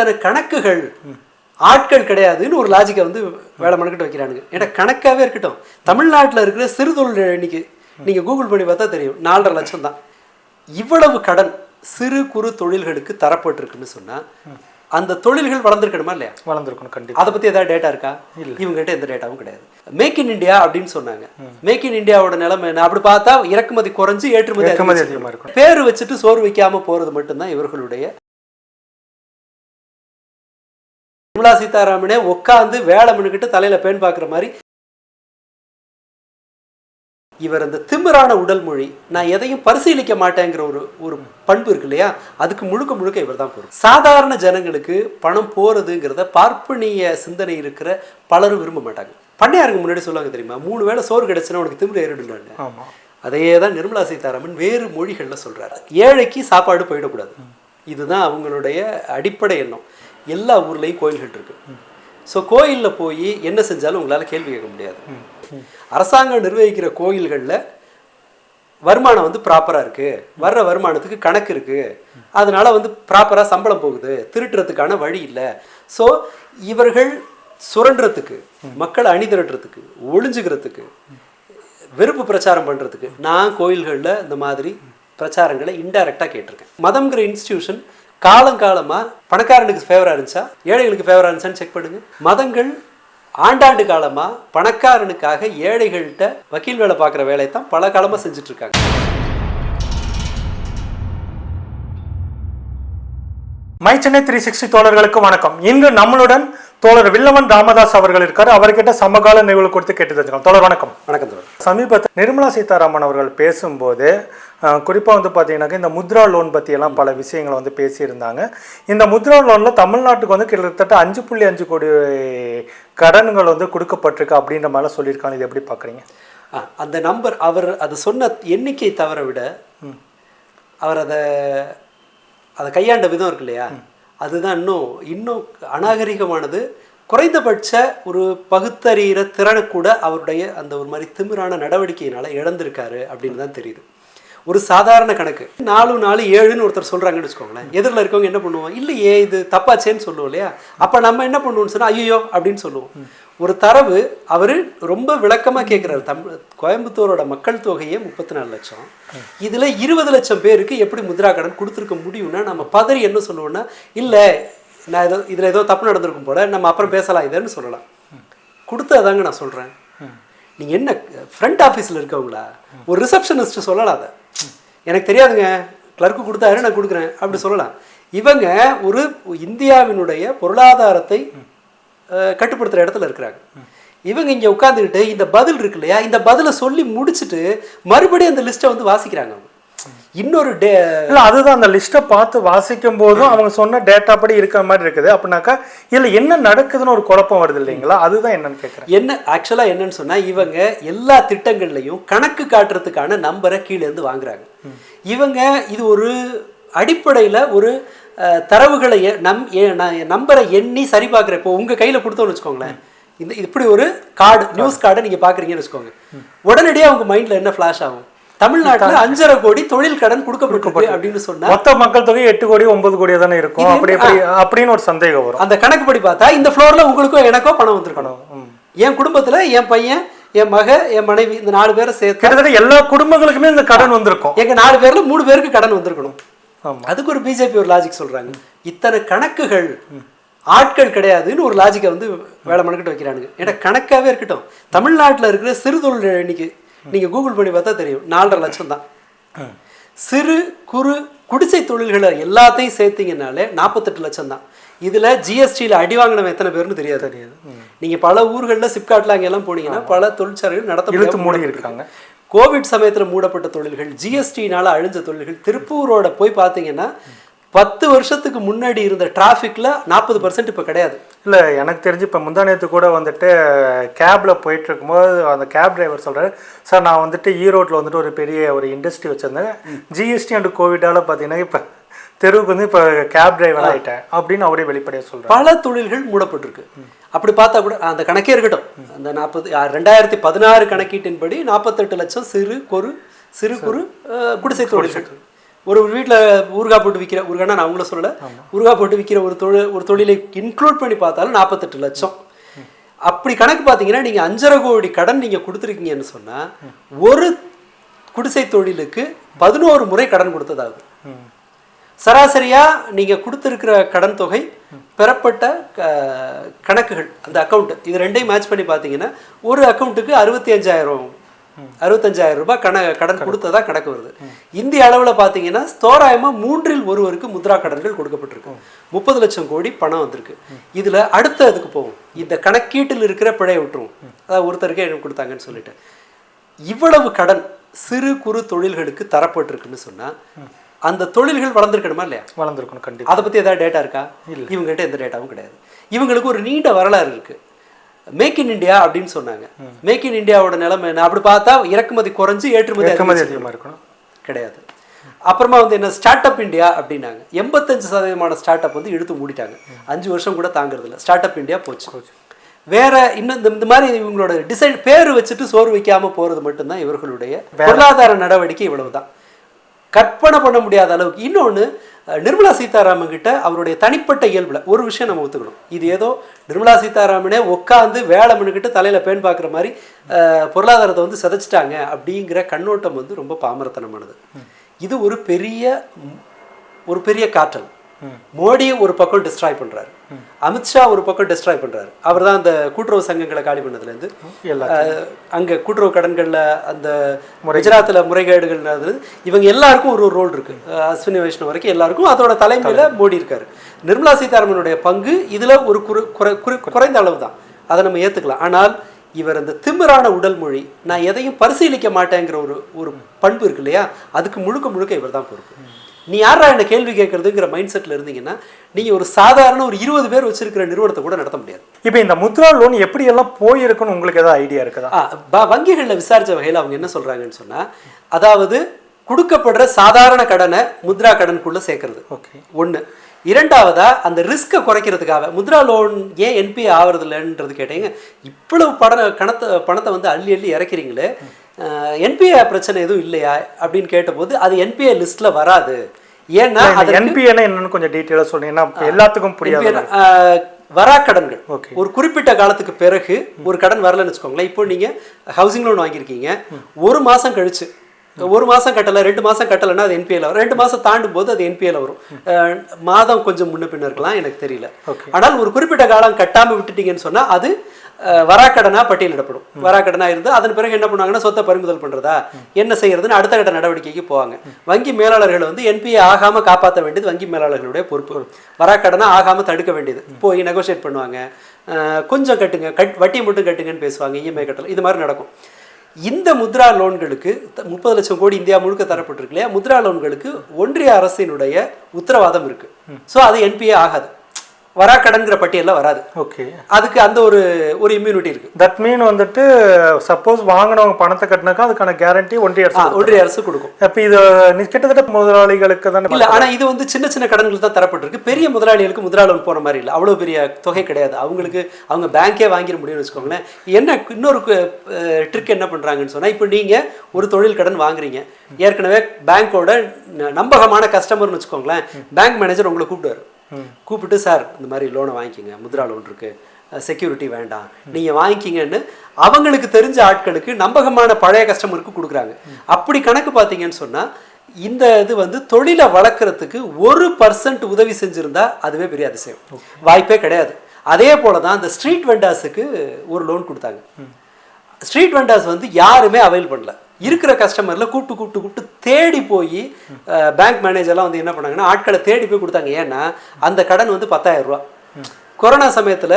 இத்தனை கணக்குகள் ஆட்கள் கிடையாதுன்னு ஒரு லாஜிக்கை வந்து வேலை மனக்கிட்ட வைக்கிறானுங்க. ஏன்னா கணக்காவே இருக்கட்டும். தமிழ்நாட்டில் இருக்கிற சிறு தொழில் இன்னைக்கு நீங்க கூகுள் பண்ணி பார்த்தா தெரியும். நாலரை லட்சம் தான். இவ்வளவு கடன் சிறு குறு தொழில்களுக்கு தரப்பட்டிருக்குன்னு சொன்னா அந்த தொழில்கள் வளர்ந்துருக்கணுமா இல்லையா? வளர்ந்துருக்கணும் கண்டிப்பா. அதை பத்தி ஏதாவது டேட்டா இருக்கா? இவங்ககிட்ட எந்த டேட்டாவும் கிடையாது. மேக் இன் இந்தியா அப்படின்னு சொன்னாங்க. மேக் இன் இந்தியாவோட நிலைமை என்ன? அப்படி பார்த்தா இறக்குமதி குறைஞ்சு ஏற்றுமதி ஏற்றுமதி அதிகரிச்சு. அதிகமா இருக்கும். பேர் வச்சுட்டு சோறு வைக்காம போறது மட்டும்தான் இவர்களுடைய நிர்மலா சீதாராமனே உட்காந்து வேலை மனுக்கிட்டு தலையில பேன் பார்க்குற மாதிரி இவர் அந்த திமிரான உடல் மொழி நான் எதையும் பரிசீலிக்க மாட்டேங்கிற ஒரு ஒரு பண்பு இருக்கு இல்லையா? அதுக்கு முழுக்க முழுக்க இவர் தான் பொருள் சாதாரண ஜனங்களுக்கு பணம் போறதுங்கிறத பார்ப்பனிய சிந்தனை இருக்கிற பலரும் விரும்ப மாட்டாங்க. பண்ணையாருக்கு முன்னாடி சொல்லுவாங்க தெரியுமா? மூணு வேளை சோறு கிடைச்சுன்னா உனக்கு திமிரு ஆமா. அதையே தான் நிர்மலா சீதாராமன் வேறு மொழிகளில் சொல்றாரு. ஏழைக்கு சாப்பாடு போயிடக்கூடாது. இதுதான் அவங்களுடைய அடிப்படை எண்ணம். எல்லா ஊர்லேயும் கோயில்கள் இருக்கு. ஸோ கோயிலில் போய் என்ன செஞ்சாலும் உங்களால் கேள்வி கேட்க முடியாது. அரசாங்கம் நிர்வகிக்கிற கோயில்களில் வருமானம் வந்து ப்ராப்பராக இருக்குது வர்ற வருமானத்துக்கு கணக்கு இருக்குது அதனால வந்து ப்ராப்பராக சம்பளம் போகுது. திருட்டுறதுக்கான வழி இல்லை. ஸோ இவர்கள் சுரண்டுறதுக்கு மக்களை அணி திரட்டுறதுக்கு ஒளிஞ்சுக்கிறதுக்கு வெறுப்பு பிரச்சாரம் பண்ணுறதுக்கு நான் கோயில்களில் இந்த மாதிரி பிரச்சாரங்களை இன்டைரக்டாக கேட்டிருக்கேன். மதம்ங்கிற இன்ஸ்டிடியூஷன் காலங்காலமாக பணக்காரனுக்கு ஃபேவராக இருந்துச்சா? ஏழைகளுக்கு ஃபேவராக இருந்துச்சான்னு செக் பண்ணுங்க. மதங்கள் ஆண்டாண்டு காலமாக பணக்காரனுக்காக ஏழைகள்கிட்ட வக்கீல் வேலை பார்க்குற வேலையை தான் பல காலமாக செஞ்சுட்டு இருக்காங்க மை சென்னை த்ரீ சிக்ஸ்டி தோழர்களுக்கு வணக்கம். இன்று நம்மளுடன் தோழர் வில்லவன் ராமதாஸ் அவர்கள் இருக்காரு. அவர்கிட்ட சமகால நிகழ்வு கொடுத்து கேட்டு தெரிஞ்சுக்கலாம். தோழர் வணக்கம். வணக்கம் தோழர். சமீபத்தில் நிர்மலா சீதாராமன் அவர்கள் பேசும்போது குறிப்பாக வந்து பார்த்தீங்கன்னாக்கா இந்த முத்ரா லோன் பற்றியெல்லாம் பல விஷயங்களை வந்து பேசியிருந்தாங்க. இந்த முத்ரா லோனில் தமிழ்நாட்டுக்கு வந்து கிட்டத்தட்ட அஞ்சு புள்ளி அஞ்சு கோடி கடன்கள் வந்து கொடுக்கப்பட்டிருக்கு அப்படின்ற மாதிரிலாம் சொல்லியிருக்காங்க. இது எப்படி பார்க்குறீங்க அந்த நம்பர் அவர் அது சொன்ன எண்ணிக்கை தவற விட அவர் அதை அதை கையாண்ட விதம் இருக்கு இல்லையா? அதுதான் இன்னும் இன்னும் அநாகரிகமானது. குறைந்தபட்ச ஒரு பகுத்தறிகிற திறனை கூட அவருடைய அந்த ஒரு மாதிரி திமிரான நடவடிக்கையினால இழந்திருக்காரு அப்படின்னு தான் தெரியுது. ஒரு சாதாரண கணக்கு. நாலு நாலு ஏழுன்னு ஒருத்தர் சொல்றாங்கன்னு வச்சுக்கோங்களேன். எதிரில் இருக்கவங்க என்ன பண்ணுவோம்? இல்லையே இது தப்பாச்சேன்னு சொல்லுவோம் இல்லையா? அப்போ நம்ம என்ன பண்ணுவோம்னு சொன்னா ஐயோ அப்படின்னு சொல்லுவோம். ஒரு தரவு அவர் ரொம்ப விளக்கமாக கேட்குறாரு தமிழ் கோயம்புத்தூரோட மக்கள் தொகையே முப்பத்தி நாலு லட்சம். இதில் இருபது லட்சம் பேருக்கு எப்படி முத்ரா கடன் கொடுத்துருக்க முடியும்னா நம்ம பதறி என்ன சொல்லுவோம்னா இல்லை நான் ஏதோ இதில் ஏதோ தப்பு நடந்திருக்கும் போல நம்ம அப்புறம் பேசலாம் இதுன்னு சொல்லலாம். கொடுத்ததாங்க நான் சொல்கிறேன் நீங்கள் என்ன ஃப்ரண்ட் ஆஃபீஸில் இருக்கவங்களா? ஒரு ரிசப்ஷனிஸ்ட் சொல்லலாம் அதை. எனக்கு தெரியாதுங்க. கிளர்க்கு கொடுத்தாரு நான் கொடுக்குறேன்? அப்படி சொல்லலாம். இவங்க ஒரு இந்தியாவினுடைய பொருளாதாரத்தை கட்டுப்படுத்துகிற இடத்துல இருக்கிறாங்க. இவங்க இங்கே உட்காந்துக்கிட்டு இந்த பதில் இருக்கு இல்லையா? இந்த பதிலை சொல்லி முடிச்சுட்டு மறுபடியும் அந்த லிஸ்ட்டை வந்து வாசிக்கிறாங்க அவங்க. இன்னொரு டே இல்லை அதுதான் அந்த லிஸ்ட்டை பார்த்து வாசிக்கும் போதும் அவங்க சொன்ன டேட்டா படி இருக்கிற மாதிரி இருக்குது. அப்படின்னாக்கா இதில் என்ன நடக்குதுன்னு ஒரு குழப்பம் வருது இல்லைங்களா? அதுதான் என்னன்னு கேட்குறேன் என்ன ஆக்சுவலாக என்னன்னு சொன்னால் இவங்க எல்லா திட்டங்கள்லையும் கணக்கு காட்டுறதுக்கான நம்பரை கீழே இருந்து வாங்குறாங்க. இவங்க இது ஒரு அடிப்படையில் ஒரு தரவுகளை நம் நம்பரை எண்ணி சரி பார்க்குற இப்போ உங்கள் கையில் கொடுத்தோன்னு வச்சுக்கோங்களேன். இந்த இப்படி ஒரு கார்டு நியூஸ் கார்டை நீங்கள் பார்க்குறீங்கன்னு வச்சுக்கோங்க. உடனடியாக உங்கள் மைண்டில் என்ன ஃப்ளாஷ் ஆகும்? தமிழ்நாட்டில் அஞ்சரை கோடி தொழில் கடன் கொடுக்கப்பட்டிருக்கு அப்படின்னு சொன்னா மொத்த மக்கள் தொகை எட்டு கோடி ஒன்பது கோடி தானே இருக்கும். அப்படி அப்படி அப்படின்னு ஒரு சந்தேகம் வரும். அந்த கணக்குப்படி பார்த்தா இந்த ஃப்ளோரில் உங்களுக்கோ எனக்கோ பணம் வந்திருக்கணும். என் குடும்பத்தில் என் பையன் என் மக என் மனைவி இந்த நாலு பேரை சேர்த்து கிட்டத்தட்ட எல்லா குடும்பங்களுக்குமே இந்த கடன் வந்திருக்கும். எங்க நாலு பேர்ல மூணு பேருக்கு கடன் வந்திருக்கணும். அதுக்கு ஒரு பிஜேபி ஒரு லாஜிக் சொல்றாங்க. இத்தனை கணக்குகள் ஆட்கள் கிடையாதுன்னு ஒரு லாஜிக்கை வந்து வேலை மனக்கிட்ட வைக்கிறானுங்க. ஏன்னா கணக்காவே இருக்கட்டும். தமிழ்நாட்டில் இருக்கிற சிறு தொழில் எண்ணிக்கை நீங்க கூகுள் பண்ணி பார்த்தா தெரியும். நாலரை லட்சம் தான். சிறு குறு குடிசை தொழில்களை எல்லாத்தையும் சேர்த்தீங்கனாலே நாற்பத்தெட்டு லட்சம் தான். இதுல ஜிஎஸ்டியில் அடி வாங்கினவன் எத்தனை பேர்னு தெரியாது. தெரியாது. நீங்க பல ஊர்களில் சிப்காட்ல அங்கெல்லாம் போனீங்கன்னா பல தொழிற்சாலைகள் நடத்த இழுத்து மூடி இருக்காங்க கோவிட் சமயத்துல மூடப்பட்ட தொழில்கள் ஜிஎஸ்டினால அழிஞ்ச தொழில்கள் திருப்பூரோட போய் பார்த்தீங்கன்னா பத்து வருஷத்துக்கு முன்னாடி இருந்த டிராஃபிக்ல நாற்பது பர்சன்ட் இப்போ கிடையாது. இல்ல எனக்கு தெரிஞ்சு இப்ப முந்தா நேத்து கூட வந்துட்டு கேப்ல போயிட்டு இருக்கும்போது அந்த கேப் டிரைவர் சொல்றாரு சார் நான் வந்துட்டு ஈரோட்ல வந்துட்டு ஒரு பெரிய ஒரு இண்டஸ்ட்ரி வச்சிருந்தேன். ஜிஎஸ்டி அண்ட் கோவிடால பாத்தீங்கன்னா இப்ப தெருவுக்கு வந்து இப்ப கேப் டிரைவர் ஆயிட்டேன் அப்படின்னு அவரே வெளிப்படையா சொல்றாரு. பல தொழில்கள் மூடப்பட்டிருக்கு. அப்படி பார்த்தா கூட அந்த கணக்கே இருக்கட்டும். அந்த நாற்பது ரெண்டாயிரத்தி பதினாறு கணக்கீட்டின்படி நாற்பத்தெட்டு லட்சம் சிறு குறு சிறு குறு குடிசை தொழில்கள். ஒரு வீட்டில் ஊறுகாய் போட்டு விற்கிற ஊறுகாய்னா நான் அவங்கள சொல்லலை. ஊறுகாய் போட்டு விற்கிற ஒரு தொழில் ஒரு தொழிலை இன்க்ளூட் பண்ணி பார்த்தாலும் நாற்பத்தெட்டு லட்சம். அப்படி கணக்கு பார்த்தீங்கன்னா நீங்கள் அஞ்சரை கோடி கடன் நீங்கள் கொடுத்துருக்கீங்கன்னு சொன்னால் ஒரு குடிசை தொழிலுக்கு பதினோரு முறை கடன் கொடுத்ததாகுது ம். சராசரியா நீங்க கொடுத்துருக்கிற கடன் தொகை பெறப்பட்ட க- கணக்குகள் அந்த அக்கௌண்ட் இது ரெண்டையும் மேட்ச் பண்ணி பார்த்தீங்கன்னா ஒரு அக்கௌண்ட்டுக்கு அறுபத்தி அஞ்சாயிரம் அறுபத்தஞ்சாயிரம் ரூபாய் கண கடன் கொடுத்ததா கணக்கு வருது. இந்திய அளவில் பார்த்தீங்கன்னா தோராயமா மூன்றில் ஒருவருக்கு முத்ரா கடன்கள் கொடுக்கப்பட்டிருக்கு. முப்பது லட்சம் கோடி பணம் வந்திருக்கு. இதுல அடுத்த இதுக்கு போகும் இந்த கணக்கீட்டில் இருக்கிற பிழையை விட்டுருவோம். அதாவது ஒருத்தருக்கே எனக்கு கொடுத்தாங்கன்னு சொல்லிட்டு. இவ்வளவு கடன் சிறு குறு தொழில்களுக்கு தரப்பட்டிருக்குன்னு சொன்னா அந்த தொழில்கள் வளர்ந்துருக்கணுமா இல்லையா? வளர்ந்துருக்கணும் கண்டிப்பா. அதை பத்தி ஏதாவது டேட்டா இருக்கா? இவங்ககிட்ட எந்த டேட்டாவும் கிடையாது. இவங்களுக்கு ஒரு நீண்ட வரலாறு இருக்கு. மேக் இன் இந்தியா அப்படின்னு சொன்னாங்க. மேக் இன் இந்தியாவோட நிலைமை என்ன? அப்படி பார்த்தா இறக்குமதி குறைஞ்சு ஏற்றுமதி ஏற்றுமதி அதிகரிச்சு. அதிகமா இருக்கணும். கிடையாது. அப்புறமா வந்து என்ன? ஸ்டார்ட் அப் இந்தியா அப்படின்னாங்க. எண்பத்தஞ்சு சதவீதமான ஸ்டார்ட் அப் வந்து இழுத்து மூடிட்டாங்க. அஞ்சு வருஷம் கூட தாங்குறது இல்லை. ஸ்டார்ட் அப் இந்தியா போச்சு. வேற இன்னும் இந்த இந்த மாதிரி இவங்களோட டிசைன் பேர் வச்சுட்டு சோறு வைக்காம போறது மட்டும்தான் இவர்களுடைய பொருளாதார நடவடிக்கை இவ்வளவுதான். கற்பனை பண்ண முடியாத அளவுக்கு. இன்னொன்று நிர்மலா சீதாராமன் கிட்ட அவருடைய தனிப்பட்ட இயல்புல ஒரு விஷயம் நம்ம ஒத்துக்கணும். இது ஏதோ நிர்மலா சீதாராமனே உட்காந்து வேலை மண்ணுக்கிட்டு தலையில பேன் பார்க்குற மாதிரி பொருளாதாரத்தை வந்து சிதைச்சிட்டாங்க அப்படிங்கிற கண்ணோட்டம் வந்து ரொம்ப பாமரத்தனமானது. இது ஒரு பெரிய ஒரு பெரிய காற்றல். மோடி ஒரு பக்கம் டிஸ்ட்ராய் பண்றாரு. அமித்ஷா ஒரு பக்கம் டிஸ்ட்ராய் பண்றாரு. அவர் தான் அந்த கூட்டுறவு சங்கங்களை காலி பண்ணதுலேருந்து. அங்க கூட்டுறவு கடன்கள்ல அந்த குஜராத்தில் முறைகேடுகள் இவங்க எல்லாருக்கும் ஒரு ஒரு ரோல் இருக்கு. அஹ், அஸ்வினி வைஷ்ணவ் வரைக்கும் எல்லாருக்கும் அதோட தலைமையில மோடி இருக்காரு. நிர்மலா சீதாராமனுடைய பங்கு இதுல ஒரு குறு குறை குறை- குறைந்த அளவு தான் அதை நம்ம ஏத்துக்கலாம். ஆனால் இவர் அந்த திமிரான உடல் மொழி நான் எதையும் பரிசீலிக்க மாட்டேங்கிற ஒரு ஒரு பண்பு இருக்கு இல்லையா? அதுக்கு முழுக்க முழுக்க இவர் தான் பொறுப்பு. நீ யாரா என்ன கேள்வி கேட்கறதுங்கிற மைண்ட் செட்ல இருந்தீங்கன்னா நீங்க ஒரு சாதாரண ஒரு இருபது பேர் வச்சிருக்கிற நிறுவனத்தை கூட நடத்த முடியாது. இப்போ இந்த முத்ரா லோன் எப்படி எல்லாம் போயிருக்குன்னு உங்களுக்கு ஏதாவது ஐடியா இருக்குதா? வங்கிகள்ல விசாரிச்ச வகையில் அவங்க என்ன சொல்றாங்கன்னு சொன்னா அதாவது கொடுக்கப்படுற சாதாரண கடனை முத்ரா கடனுக்குள்ள சேர்க்கறது. ஓகே. ஒண்ணு. இரண்டாவதா அந்த ரிஸ்க்கை குறைக்கிறதுக்காக முத்ரா லோன் ஏன் என்பிஏ ஆகிறது இல்லைன்றது கேட்டீங்க. இவ்வளவு பட கணத்தை பணத்தை வந்து அள்ளி அள்ளி இறக்கிறீங்களே. என்பிஏ பிரச்சனை எதுவும் இல்லையா? அப்படின்னு கேட்டபோது அது என்பிஏ லிஸ்ட்ல வராது. ஏன்னா அது என்பிஏன்னா என்னன்னு கொஞ்சம் டீட்டெயிலாக சொன்னீங்கன்னா எல்லாத்துக்கும் புரியாது வராக்கடன்கள் Okay. ஒரு குறிப்பிட்ட காலத்துக்கு பிறகு ஒரு கடன் வரலன்னு வச்சுக்கோங்களேன். இப்போ நீங்க ஹவுசிங் லோன் வாங்கியிருக்கீங்க. ஒரு மாசம் கழிச்சு ஒரு மாசம் கட்டல ரெண்டு மாசம் கட்டலைன்னா அது என்பிஎல் வரும். ரெண்டு மாசம் தாண்டும் போது அது என்பிஎல் வரும். மாதம் கொஞ்சம் முன்ன பின்ன இருக்கலாம் எனக்கு தெரியல. ஆனால் ஒரு குறிப்பிட்ட காலம் கட்டாம விட்டுட்டீங்கன்னு சொன்னா அது வராக்கடனா பட்டியலிடப்படும் வராக்கடனா இருந்து அதன் பிறகு என்ன பண்ணுவாங்கன்னா சொத்தை பறிமுதல் பண்றதா? என்ன செய்யறதுன்னு அடுத்த கட்ட நடவடிக்கைக்கு போவாங்க. வங்கி மேலாளர்கள் வந்து என்பிஏ ஆகாம காப்பாற்ற வேண்டியது வங்கி மேலாளர்களுடைய பொறுப்பு. வராக்கடனா ஆகாம தடுக்க வேண்டியது. போய் நெகோஷியேட் பண்ணுவாங்க. கொஞ்சம் கட்டுங்க கட் வட்டி மட்டும் கட்டுங்கன்னு பேசுவாங்க இஎம்ஐ கட்டல. இது மாதிரி நடக்கும். இந்த முத்ரா லோன்களுக்கு முப்பது லட்சம் கோடி இந்தியா முழுக்க தரப்பட்டிருக்கு இல்லையா? முத்ரா லோன்களுக்கு ஒன்றிய அரசினுடைய உத்தரவாதம் இருக்கு. ஸோ அது என்பிஏ ஆகாது. வராக்கடன்கிற பட்டியலில் வராது. ஓகே அதுக்கு அந்த ஒரு ஒரு இம்யூனிட்டி இருக்கு. தட் மீன் வந்துட்டு சப்போஸ் வாங்கினவங்க பணத்தை கட்டினாக்கா அதுக்கான கேரண்டி ஒன்றிய அரசு ஒன்றிய அரசு கொடுக்கும். அப்போ இது கிட்டத்தட்ட முதலாளிகளுக்கு தானே இல்ல ஆனா இது வந்து சின்ன சின்ன கடன்கள் தான் தரப்பட்டிருக்கு. பெரிய முதலாளிகளுக்கு லோன் போன மாதிரி இல்லை. அவ்வளவு பெரிய தொகை கிடையாது. அவங்களுக்கு அவங்க பேங்க்கே வாங்கிட முடியும்னு வச்சுக்கோங்களேன். என்ன இன்னொரு ட்ரிக் என்ன பண்றாங்கன்னு சொன்னா இப்போ நீங்க ஒரு தொழில் கடன் வாங்குறீங்க. ஏற்கனவே பேங்க்கோட நம்பகமான கஸ்டமர்னு வச்சுக்கோங்களேன். பேங்க் மேனேஜர் உங்களை கூப்பிடுவாரு. கூப்பிட்டு சார் இந்த மாதிரி லோனை வாங்கிக்கிங்க. முத்ரா லோன் இருக்கு. செக்யூரிட்டி வேண்டாம். நீங்க வாங்கிக்கிங்கன்னு அவங்களுக்கு தெரிஞ்ச ஆட்களுக்கு நம்பகமான பழைய கஸ்டமருக்கு கொடுக்குறாங்க. அப்படி கணக்கு பார்த்தீங்கன்னு சொன்னா இந்த இது வந்து தொழிலை வளர்க்குறதுக்கு ஒரு பர்சன்ட் உதவி செஞ்சிருந்தா அதுவே பெரிய அதிசயம். வாய்ப்பே கிடையாது. அதே போல தான் இந்த ஸ்ட்ரீட் வெண்டாஸுக்கு ஒரு லோன் கொடுத்தாங்க. ஸ்ட்ரீட் வெண்டார்ஸ் வந்து யாருமே அவைல் பண்ணல. இருக்கிற கஸ்டமர்ல கூப்பிட்டு கூப்பிட்டு கூப்பிட்டு தேடி போய் பேங்க் மேனேஜர்லாம் வந்து என்ன பண்ணாங்கன்னா ஆட்களை தேடி போய் கொடுத்தாங்க. ஏன்னா அந்த கடன் வந்து பத்தாயிரம் ரூபா. கொரோனா சமயத்துல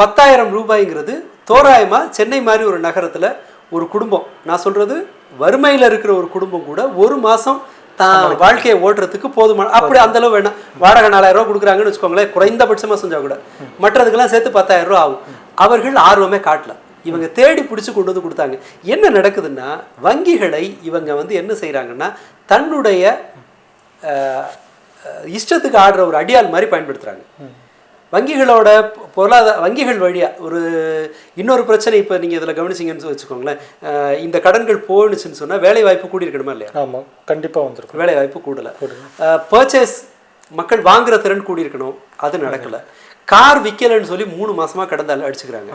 பத்தாயிரம் ரூபாய்ங்கிறது தோராயமா சென்னை மாதிரி ஒரு நகரத்துல ஒரு குடும்பம். நான் சொல்றது வறுமையில இருக்கிற ஒரு குடும்பம் கூட ஒரு மாசம் தான் வாழ்க்கையை ஓட்டுறதுக்கு போதுமான அப்படி அந்த அளவு வேணாம். வாடகை நாலாயிரம் ரூபா கொடுக்குறாங்கன்னு வச்சுக்கோங்களேன் குறைந்தபட்சமா செஞ்சா கூட. மற்றதுக்கெல்லாம் சேர்த்து பத்தாயிரம் ரூபா ஆகும். அவர்கள் ஆர்வமே காட்டல. இவங்க தேடி பிடிச்சு கொண்டு வந்து கொடுத்தாங்க. என்ன நடக்குதுன்னா வங்கிகளை இவங்க வந்து என்ன செய்றாங்கன்னா தன்னுடைய இஷ்டத்துக்கு ஆடுற ஒரு அடியாள் மாதிரி பயன்படுத்துறாங்க. வங்கிகளோட பொருளாதார வங்கிகள் வழியா ஒரு இன்னொரு பிரச்சனை இப்போ நீங்கள் இதில் கவனிச்சிங்கன்னு வச்சுக்கோங்களேன். இந்த கடன்கள் போணுச்சுன்னு சொன்னா வேலை வாய்ப்பு கூடி இருக்கணுமா இல்லையா? ஆமா கண்டிப்பா வந்திருக்கும். வேலை வாய்ப்பு கூடல. பர்ச்சேஸ் மக்கள் வாங்குற திறன் கூடி இருக்கணும். அது நடக்கல. கார் விற்கலைன்னு சொல்லி மூணு மாசமா கடந்த அடிச்சுக்கிறாங்க.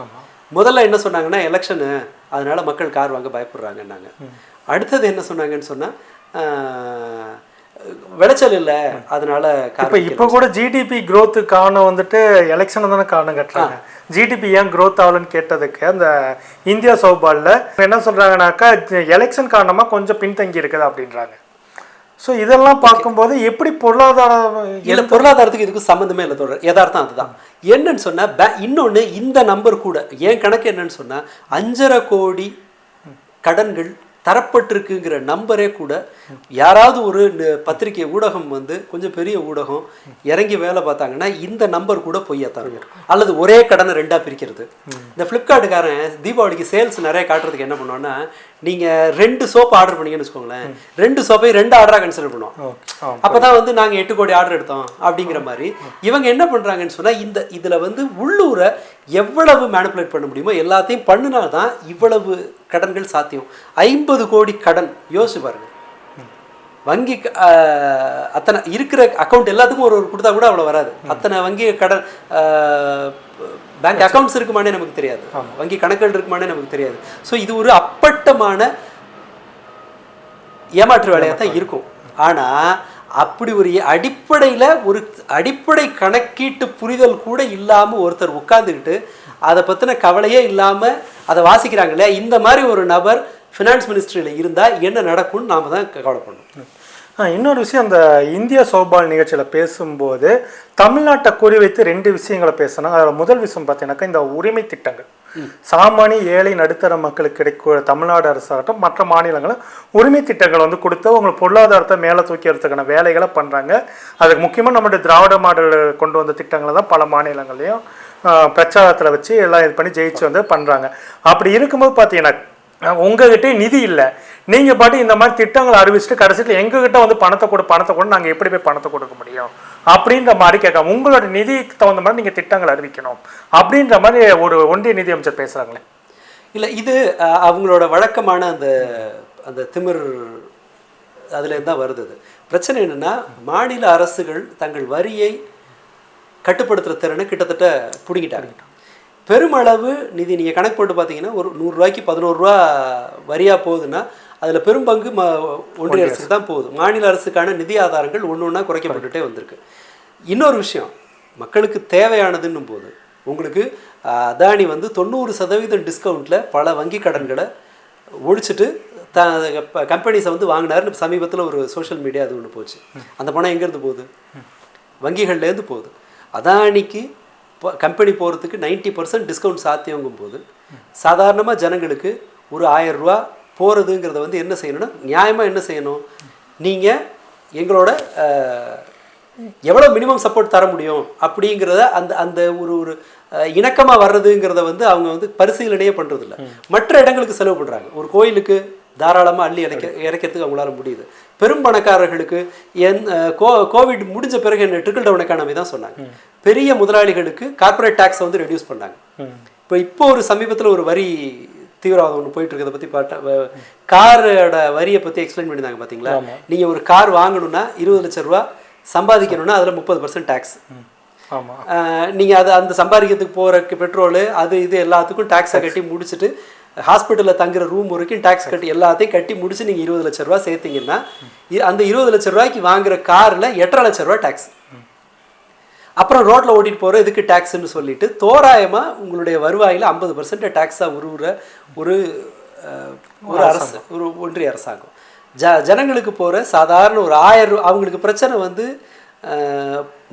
முதல்ல என்ன சொன்னாங்கன்னா எலெக்ஷனு அதனால மக்கள் கார் வாங்க பயப்படுறாங்கன்னாங்க. அடுத்தது என்ன சொன்னாங்கன்னு சொன்னா ஆஹ், விளைச்சல் இல்லை அதனால இப்ப இப்ப கூட ஜிடிபி growth காரணம் வந்துட்டு எலெக்ஷன் தானே காரணம் கட்டுறாங்க. ஜிடிபி ஏன் growth ஆகலன்னு கேட்டதுக்கு அந்த இந்தியா சௌபால்ல என்ன சொல்றாங்கன்னாக்கா எலெக்ஷன் காரணமா கொஞ்சம் பின்தங்கி இருக்குது அப்படின்றாங்க. ஸோ இதெல்லாம் பார்க்கும்போது எப்படி பொருளாதாரம் இல்ல பொருளாதாரத்துக்கு இதுக்கு சம்மந்தமே இல்லை தொடர் யதார்த்தம் அதுதான். என்னன்னு சொன்னால் பே- இன்னொன்னு இந்த நம்பர் கூட என் கணக்கு என்னன்னு சொன்னால் அஞ்சரை கோடி கடன்கள் தரப்பட்டிருக்குங்கிற நம்பரே கூட யாராவது ஒரு பத்திரிகை ஊடகம் வந்து கொஞ்சம் பெரிய ஊடகம் இறங்கி வேலை பார்த்தாங்கன்னா இந்த நம்பர் கூட பொய்யா தருங்க அல்லது ஒரே கடனை ரெண்டா பிரிக்கிறது. இந்த ஃப்ளிப்கார்ட்டுக்காரன் தீபாவளிக்கு சேல்ஸ் நிறைய காட்டுறதுக்கு என்ன பண்ணுவோம்னா நீங்க ரெண்டு சோப் ஆர்டர் பண்ணீங்கன்னு வச்சுக்கோங்களேன். ரெண்டு சோப்பையும் ரெண்டு ஆர்டரா கன்சிடர் பண்ணுவோம். ஆ, அப்பதான் வந்து நாங்க எட்டு கோடி ஆர்டர் எடுத்தோம் அப்படிங்கிற மாதிரி. இவங்க என்ன பண்றாங்கன்னு சொன்னா இந்த இதுல வந்து உள்ளூரை எவ்வளவு மேனிப்புலேட் பண்ண முடியுமோ எல்லாத்தையும் பண்ணினாதான் இவ்வளவு கடன்கள் சாத்தியம். ஐம்பது கோடி கடன். யோசிச்சு பாருங்க. வங்கி அத்தனை இருக்கிற அக்கௌண்ட் எல்லாத்துக்கும் ஒரு ஒரு கொடுத்தா கூட அவ்வளோ வராது. அத்தனை வங்கி கடன் பேங்க் அக்கௌண்ட்ஸ் இருக்குமானே நமக்கு தெரியாது. வங்கி கணக்குகள் இருக்குமானே நமக்கு தெரியாது. ஸோ இது ஒரு அப்பட்டமான ஏமாற்று வேலையாக தான் இருக்கும். ஆனா அப்படி ஒரு அடிப்படையில ஒரு அடிப்படை கணக்கீட்டு புரிதல் கூட இல்லாம ஒருத்தர் உட்கார்ந்துக்கிட்டு அதை பத்தின கவலையே இல்லாம அதை வாசிக்கிறாங்களே இந்த மாதிரி ஒரு நபர் ஃபினான்ஸ் மினிஸ்ட்ரியில் இருந்தா என்ன நடக்கும்னு நாம தான் கவலைப்படணும் இன்னொரு விஷயம் அந்த இந்தியா சௌபால் நிகழ்ச்சியில் பேசும்போது தமிழ்நாட்டை குறிவைத்து ரெண்டு விஷயங்களை பேசினாங்க அதில் முதல் விஷயம் பார்த்தீங்கன்னாக்கா இந்த உரிமை திட்டங்கள். சாமானிய ஏழை நடுத்தர மக்களுக்கு கிடைக்க தமிழ்நாடு அரசாகட்டும் மற்ற மாநிலங்களும் உரிமை திட்டங்கள் வந்து கொடுத்து உங்களுக்கு பொருளாதாரத்தை மேலே தூக்கிறதுக்கான வேலைகளை பண்ணுறாங்க அதுக்கு முக்கியமாக நம்மளுடைய திராவிட மாடல் கொண்டு வந்த திட்டங்களை தான் பல மாநிலங்கள்லையும் பிரச்சாரத்தில் வச்சு எல்லாம் இது பண்ணி ஜெயிச்சு வந்து பண்ணுறாங்க அப்படி இருக்கும்போது பார்த்தீங்கன்னா உங்ககிட்ட நிதி இல்லை. நீங்கள் பாட்டு இந்த மாதிரி திட்டங்களை அறிவிச்சுட்டு கடைசியில் எங்ககிட்ட வந்து பணத்தை கொடு பணத்தை கொடு நாங்கள் எப்படி போய் பணத்தை கொடுக்க முடியும்? அப்படின்ற மாதிரி கேட்கலாம் உங்களோட நிதிக்கு தகுந்த மாதிரி நீங்கள் திட்டங்கள் அறிவிக்கணும். அப்படின்ற மாதிரி ஒரு ஒன்றிய நிதி அமைச்சர் பேசுகிறாங்களே இல்லை இது அவங்களோட வழக்கமான அந்த அந்த திமிர் அதுலேருந்து தான் வருது பிரச்சனை என்னன்னா மாநில அரசுகள் தங்கள் வரியை கட்டுப்படுத்துகிற திறனை கிட்டத்தட்ட பிடுங்கிட்டாங்க. பெருமளவு நிதி நீங்கள் கணக்கு போட்டு பார்த்தீங்கன்னா ஒரு நூறுரூவாய்க்கு பதினோரு ரூபா போகுதுன்னா அதில் பெரும்பங்கு ம ஒன்றிய அரசுக்கு தான் போகுது. மாநில அரசுக்கான நிதி ஆதாரங்கள் ஒன்று ஒன்றா குறைக்கப்பட்டுட்டே வந்திருக்கு. இன்னொரு விஷயம் மக்களுக்கு தேவையானதுன்னும் போது உங்களுக்கு அதானி வந்து தொண்ணூறு சதவீதம் டிஸ்கவுண்ட்டில் பல வங்கி கடன்களை ஒழிச்சிட்டு த கம்பெனிஸை வந்து வாங்கினாருன்னு சமீபத்தில் ஒரு சோஷியல் மீடியா அது ஒன்று போச்சு. அந்த பணம் எங்கேருந்து போகுது? வங்கிகள்லேருந்து போகுது. அதானிக்கு கம்பெனி போகிறதுக்கு 90% பர்சன்ட் டிஸ்கவுண்ட் சாத்தியங்கும் போது சாதாரணமாக ஜனங்களுக்கு ஒரு ஆயிரம் ரூபா போகிறதுங்கிறத வந்து என்ன செய்யணும்னா நியாயமாக என்ன செய்யணும்? நீங்கள் எங்களோட எவ்வளோ மினிமம் சப்போர்ட் தர முடியும் அப்படிங்கிறத அந்த அந்த ஒரு ஒரு அஹ், இணக்கமா வர்றதுங்கிறத வந்து அவங்க வந்து பரிசீலனையே பண்றது இல்ல மற்ற இடங்களுக்கு செலவு பண்றாங்க. ஒரு கோயிலுக்கு தாராளமா அள்ளி இறைக்க இறைக்கிறதுக்கு அவங்களால முடியுது. பெரும் பணக்காரர்களுக்கு என் கோ கோவிட் முடிஞ்ச பிறகு என்ன ட்ரிக்கிள் டவுன் எக்கானமி தான் சொன்னாங்க. பெரிய முதலாளிகளுக்கு கார்ப்பரேட் டேக்ஸை வந்து ரெடியூஸ் பண்ணாங்க. இப்போ இப்போ ஒரு சமீபத்துல ஒரு வரி தீவிரவாதம் ஒன்று போயிட்டு இருக்கிறத பத்தி பார்த்தா காரோட வரியை பத்தி எக்ஸ்பிளைன் பண்ணியிருந்தாங்க பாத்தீங்களா? நீங்க ஒரு கார் வாங்கணும்னா இருபது லட்சம் ரூபா சம்பாதிக்கணும்னா அதுல முப்பது பர்சன்ட் டேக்ஸ் நீங்கள் அது அந்த சம்பாதிக்கிறதுக்கு போகிறக்கு பெட்ரோலு அது இது எல்லாத்துக்கும் டேக்ஸை கட்டி முடிச்சுட்டு ஹாஸ்பிட்டலில் தங்குற ரூம் வரைக்கும் டேக்ஸ் கட்டி எல்லாத்தையும் கட்டி முடிச்சு நீங்கள் இருபது லட்ச ரூபா சேர்த்தீங்கன்னா அந்த இருபது லட்ச ரூபாய்க்கு வாங்குற காரில் எட்டரை லட்ச ரூபா டேக்ஸ் அப்புறம் ரோட்டில் ஓட்டிட்டு போகிற இதுக்கு டேக்ஸ்ன்னு சொல்லிட்டு தோராயமாக உங்களுடைய வருவாயில் ஐம்பது பர்சன்ட் டேக்ஸாக உருவுற ஒரு ஒரு அரசு ஒரு ஒன்றிய அரசாங்கம். ஜ ஜனங்களுக்கு போகிற சாதாரண ஒரு ஆயிரம் அவங்களுக்கு பிரச்சனை வந்து